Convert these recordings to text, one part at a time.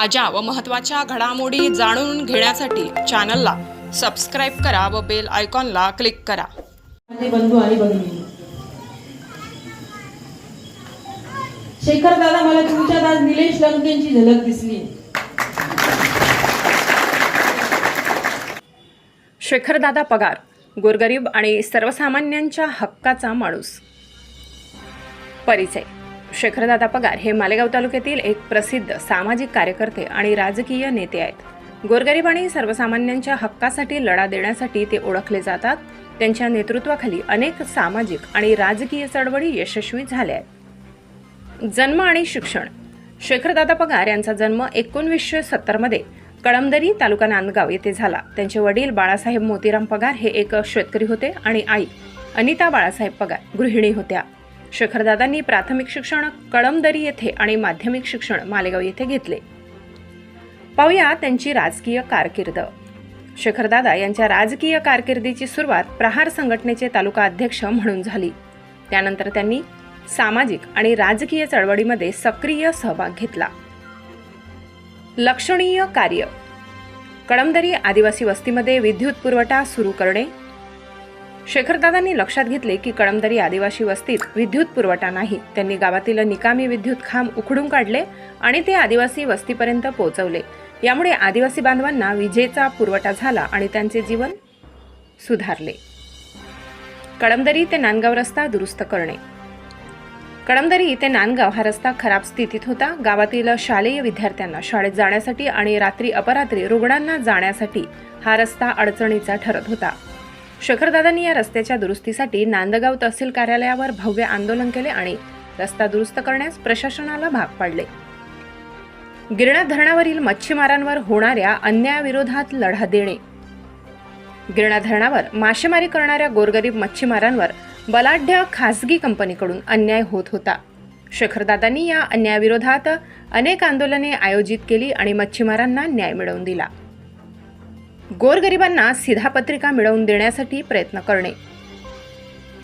ताज्या व महत्त्वाच्या घडामोडी जाणून घेण्यासाठी चॅनलला सबस्क्राईब करा व बेल आयकॉनला क्लिक करा. बंधू आणि शेखर दादा मला तुमच्यात आज निलेश लंकेंची झलक दिसली. शेखरदादा पगार गोरगरीब आणि सर्वसामान्यांच्या हक्काचा माणूस. परिचय. शेखरदादा पगार हे मालेगाव तालुक्यातील एक प्रसिद्ध सामाजिक कार्यकर्ते आणि राजकीय नेते आहेत. गोरगरीब आणि सर्वसामान्यांच्या हक्कासाठी लढा देण्यासाठी ते ओळखले जातात. त्यांच्या नेतृत्वाखाली अनेक सामाजिक आणि राजकीय चळवळी यशस्वी झाल्या आहेत. जन्म आणि शिक्षण. शेखरदादा पगार यांचा जन्म एकोणवीसशे सत्तरमध्ये कळमदरी तालुका नांदगाव येथे झाला. त्यांचे वडील बाळासाहेब मोतीराम पगार हे एक शेतकरी होते आणि आई अनिता बाळासाहेब पगार गृहिणी होत्या. शेखरदादांनी प्राथमिक शिक्षण कळमदरी येथे आणि माध्यमिक शिक्षण मालेगाव येथे घेतले. पाहूया त्यांची राजकीय कारकीर्द. शेखरदादा यांच्या राजकीय कारकिर्दीची सुरुवात प्रहार संघटनेचे तालुका अध्यक्ष म्हणून झाली. त्यानंतर त्यांनी सामाजिक आणि राजकीय चळवळीमध्ये सक्रिय सहभाग घेतला. लक्षणीय कार्य. कळमदरी आदिवासी वस्तीमध्ये विद्युत पुरवठा सुरू करणे शेखरदादांनी लक्षात घेतले की कळमदरी आदिवासी वस्तीत विद्युत पुरवठा नाही. त्यांनी गावातील निकामी विद्युत खांब उखडून काढले आणि ते आदिवासी वस्तीपर्यंत पोहोचवले. यामुळे आदिवासी बांधवांना विजेचा पुरवठा झाला आणि त्यांचे जीवन सुधारले. कळमदरी ते नांदगाव रस्ता दुरुस्त करणे. कळमदरी ते नांदगाव हा रस्ता खराब स्थितीत होता. गावातील शालेय विद्यार्थ्यांना शाळेत जाण्यासाठी आणि रात्री अपरात्री रुग्णांना जाण्यासाठी हा रस्ता अडचणीचा ठरत होता. शेखरदादांनी या रस्त्याच्या दुरुस्तीसाठी नांदगाव तहसील कार्यालयावर भव्य आंदोलन केले आणि रस्ता दुरुस्त करण्यास प्रशासनाला भाग पाडले. गिरणा धरणावरील मच्छीमारांवर होणाऱ्या अन्यायाविरोधात लढा देणे. गिरणा धरणावर मासेमारी करणाऱ्या गोरगरीब मच्छीमारांवर बलाढ्य खासगी कंपनीकडून अन्याय होत होता. शेखरदादांनी या अन्यायाविरोधात अनेक आंदोलने आयोजित केली आणि मच्छीमारांना न्याय मिळवून दिला. गोरगरिबांना शिधापत्रिका मिळवून देण्यासाठी प्रयत्न करणे.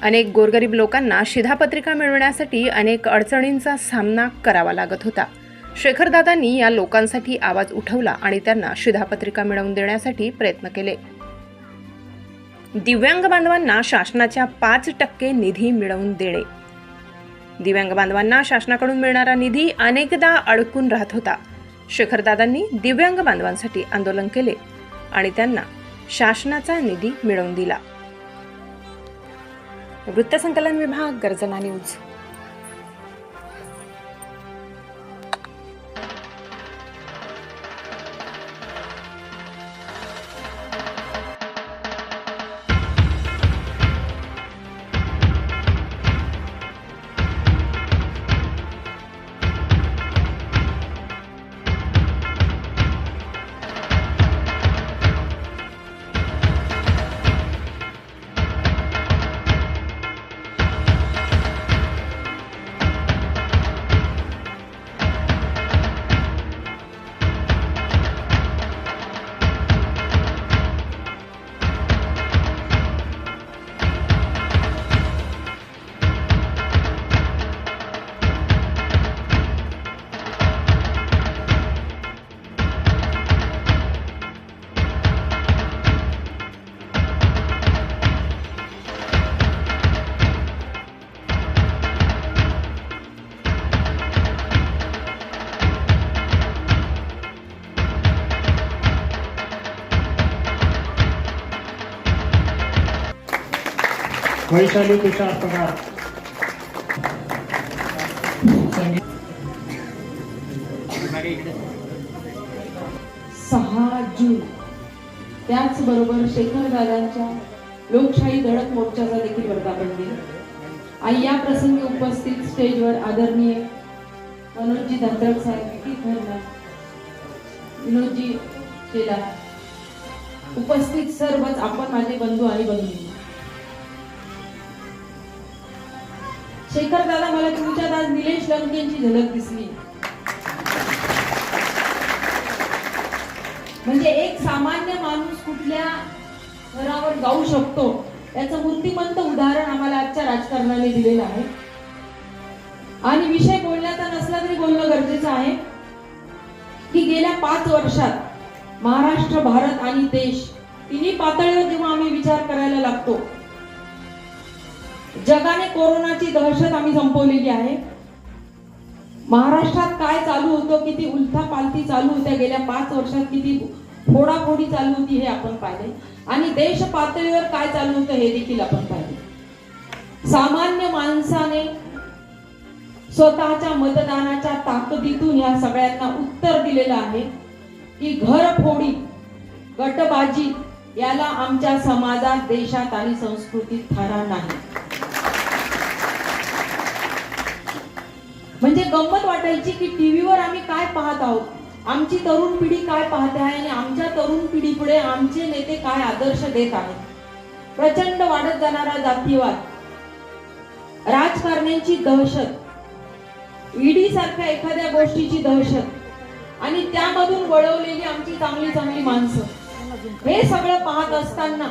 अनेक गोरगरीब लोकांना शिधापत्रिका मिळवण्यासाठी अनेक अडचणींचा सामना करावा लागत होता. शेखरदादांनी या लोकांसाठी आवाज उठवला आणि त्यांना शिधापत्रिका मिळवून देण्यासाठी प्रयत्न केले. दिव्यांग बांधवांना शासनाच्या पाच टक्के निधी मिळवून देणे. दिव्यांग बांधवांना शासनाकडून मिळणारा निधी अनेकदा अडकून राहत होता. शेखरदादांनी दिव्यांग बांधवांसाठी आंदोलन केले. आणि त्यांना शासनाचा निधी मिळवून दिला. वृत्तसंकलन विभाग गर्जना न्यूज. वैशाली तुषार पगार सहा जून. त्याचबरोबर शेखर दादांच्या लोकशाही धडक मोर्चाचा देखील वर्धापन दिन. आणि या प्रसंगी उपस्थित स्टेजवर आदरणीय मनोजी धनत्रक साहेब किती विनोदजी केला. उपस्थित सर्वच आपण माझे बंधू आणि बंधू. शेखर दादा मला तुमच्यात आज निलेश लंकेंची झलक दिसली. म्हणजे एक सामान्य माणूस कुठल्या स्तरावर जाऊ शकतो याचं मूर्तिमंत उदाहरण आम्हाला आजच्या राजकारणाने दिलेलं आहे. आणि विषय बोलण्याचा नसला तरी बोलणं गरजेचं आहे. की गेल्या पाच वर्षात महाराष्ट्र भारत आणि देश तिन्ही पातळीवर जेव्हा आम्ही विचार करायला लागतो जगाने कोरोनाची दहशत आम्ही संपवलेली आहे. महाराष्ट्रात काय चालू होतं किती उलथा पालथी चालू होत्या गेल्या पाच वर्षात किती फोडाफोडी चालू होती हे आपण पाहिले. आणि देश पातळीवर काय चालू होतं हे देखील आपण पाहिले. सामान्य माणसाने स्वतःच्या मतदानाच्या ताकदीतून या सगळ्यांना उत्तर दिलेलं आहे की घरफोडी गटबाजी याला आमच्या समाजात देशात आणि संस्कृतीत थारा नाही. म्हणजे गंमत वाटायची की टीव्हीवर आम्ही काय पाहत आहोत? आमची तरुण पिढी काय पाहते आहे आणि आमच्या तरुण पिढीपुढे आमचे नेते काय आदर्श देत आहेत? प्रचंड वाढत जाणारा जातीयवाद राजकारण्यांची दहशत ईडी सारख्या एखाद्या गोष्टीची दहशत आणि त्यामधून वळवलेली आमची चांगली चांगली माणसं. हे सगळं पाहत असताना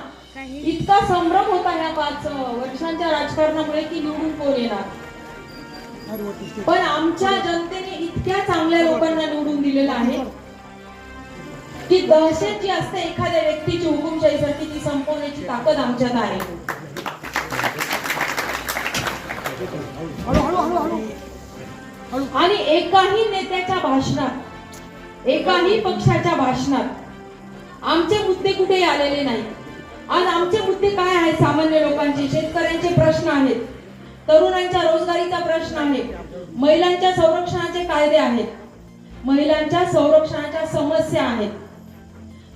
इतका संभ्रम होता ह्या पाच वर्षांच्या राजकारणामुळे की निवडून कोण येणार? पण आमच्या जनतेने इतक्या चांगल्या लोकांना निवडून दिलेलं आहे की दहशत जी असते एखाद्या व्यक्तीची हुकुमशाहीसाठी ती संपवण्याची ताकद आमच्यात आहे. आणि एकाही नेत्याच्या भाषणात एकाही पक्षाच्या भाषणात आमचे मुद्दे कुठे आलेले नाही आज आमचे मुद्दे काय आहेत सामान्य लोकांचे शेतकऱ्यांचे प्रश्न आहेत. तरुणांच्या रोजगारीचा प्रश्न आहे. महिलांच्या संरक्षणाचे कायदे आहेत. महिलांच्या संरक्षणाच्या समस्या आहेत.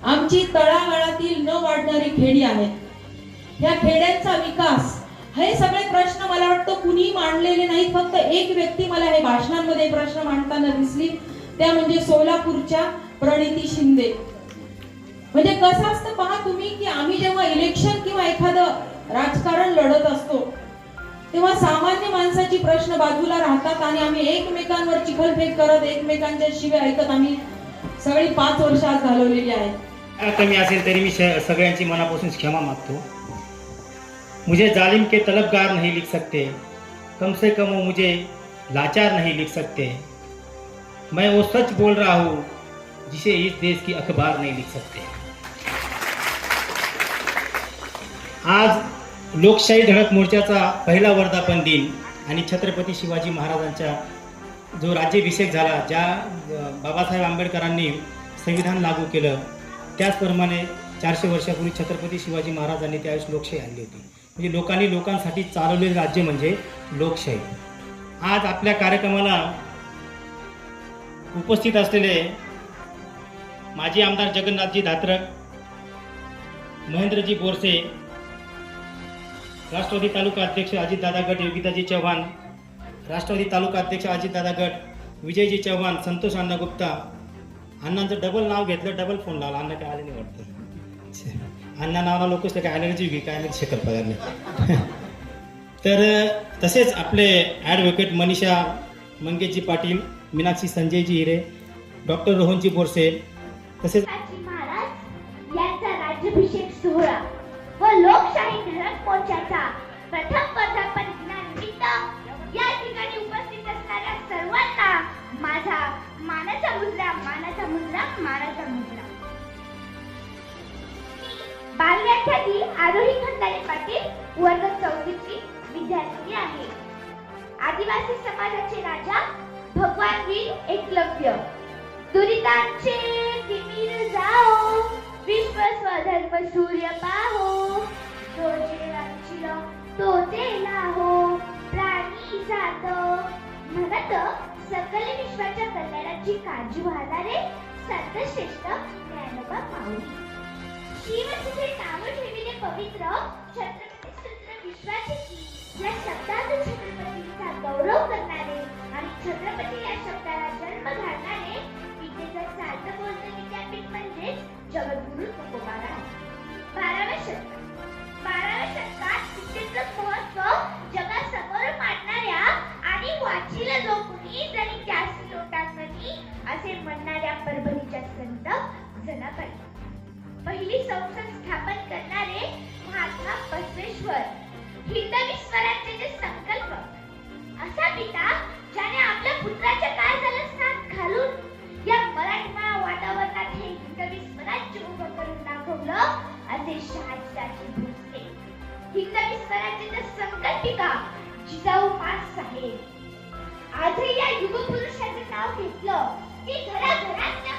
आमची तळागाळातील न वाढणारी खेडी आहेत. या खेड्यांचा विकास हे सगळे प्रश्न मला वाटतं कुणी मांडलेले नाहीत. फक्त एक व्यक्ती मला हे भाषणांमध्ये प्रश्न मांडताना दिसली. त्या म्हणजे सोलापूरच्या प्रणिती शिंदे. म्हणजे कसं असतं पहा तुम्ही की आम्ही जेव्हा इलेक्शन किंवा एखादं राजकारण लढत असतो तेव्हा सामान्य माणसाची प्रश्न बाजूला राहतात आणि आम्ही एकमेकांवर चिखलफेक करत एकमेकांच्या शिव्या ऐकत आम्ही सगळी पाच वर्ष आज घालवलेली आहेत. कमी असेल तरी मी सगळ्यांची मनापासून क्षमा मागतो. मुझे जालिम के तलबगार नहीं लिख सकते. कम से कम वो मुझे लाचार नहीं लिख सकते. मैं वो सच बोल रहा हूँ जिसे इस देश की अखबार नहीं लिख सकते. आज लोकशाही धडक मोर्चाचा पहिला वर्धापन दिन आणि छत्रपती शिवाजी महाराजांच्या जो राज्याभिषेक झाला ज्या बाबासाहेब आंबेडकरांनी संविधान लागू केलं त्याचप्रमाणे चारशे वर्षापूर्वी छत्रपती शिवाजी महाराजांनी त्यावेळेस लोकशाही आणली होती. म्हणजे लोकांनी लोकांसाठी चालवलेले राज्य म्हणजे लोकशाही. आज आपल्या कार्यक्रमाला उपस्थित असलेले माजी आमदार जगन्नाथजी धात्रक महेंद्रजी बोरसे राष्ट्रवादी तालुका अध्यक्ष अजितदादा गट योगिताजी चव्हाण राष्ट्रवादी तालुका अध्यक्ष अजितदादा गट विजयजी चव्हाण संतोष अण्णा गुप्ता. अण्णांचं डबल नाव घेतलं डबल फोन लावला. अण्णा काय आले नाही वाटतं. अण्णा नावाला लोकच काय ॲलर्जी घे काय नाही शेखर पगारने तर तसेच आपले ॲडव्होकेट मनीषा मंगेशजी पाटील मीनाक्षी संजयजी हिरे डॉक्टर रोहनजी बोरसे तसेच मुद्रा मानाचा मुद्रा बालव्याख्याती आरोही खंडारे पाटील वर्ग चौथीची विद्यार्थी आहे. आदिवासी समाजाचे राजा भगवान वीर एकलव्य. दुरितांचे तिमिर जाओ विश्व स्वधर्म सूर्य पाहो तो जे वांछिल तो ते लाहो प्राणी जात. म्हणत सकल विश्वाच्या कल्याणाची काळजी वाहणारे संतश्रेष्ठ ज्ञानोबा माऊली शिवचे नाव ठेविले पवित्र छत्रपती या छत्रपतींचा गौरव करणारे आणि छत्रपती या शब्दाला जन्म घालणारे विद्येचं चालतं बोलतं विद्यापीठ म्हणजेच जगद्गुरु तुकोबारा जनाबाई पहिली संसद स्थापन करणारे महात्मा बसवेश्वर. हिंदवी स्वराज्याचे जे संकल्प. असा पिता ज्याने आपल्या पुत्राच्या काय झालं साथ घालून या मराठी स्वराज्य उभं करून दाखवलं असे शहाजीराजे भोसले हिंदवी स्वराज्याच्या संकल्पिका जिजाऊ पास साहेब. आजही या युगपुरुषाचं नाव घेतलं की घराघरात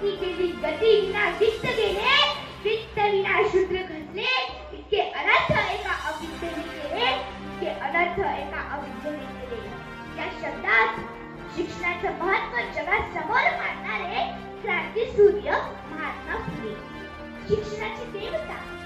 गती केली गती विना वित्त गेले वित्त विना शूद्र घडले इतके अनर्थ एका अविद्येने केले इतके अनर्थ एका अविद्येने केले या शब्दात शिक्षणाचं महत्त्व जगात समोर मांडणारे क्रांती सूर्य महात्मा फुले शिक्षणाची देवता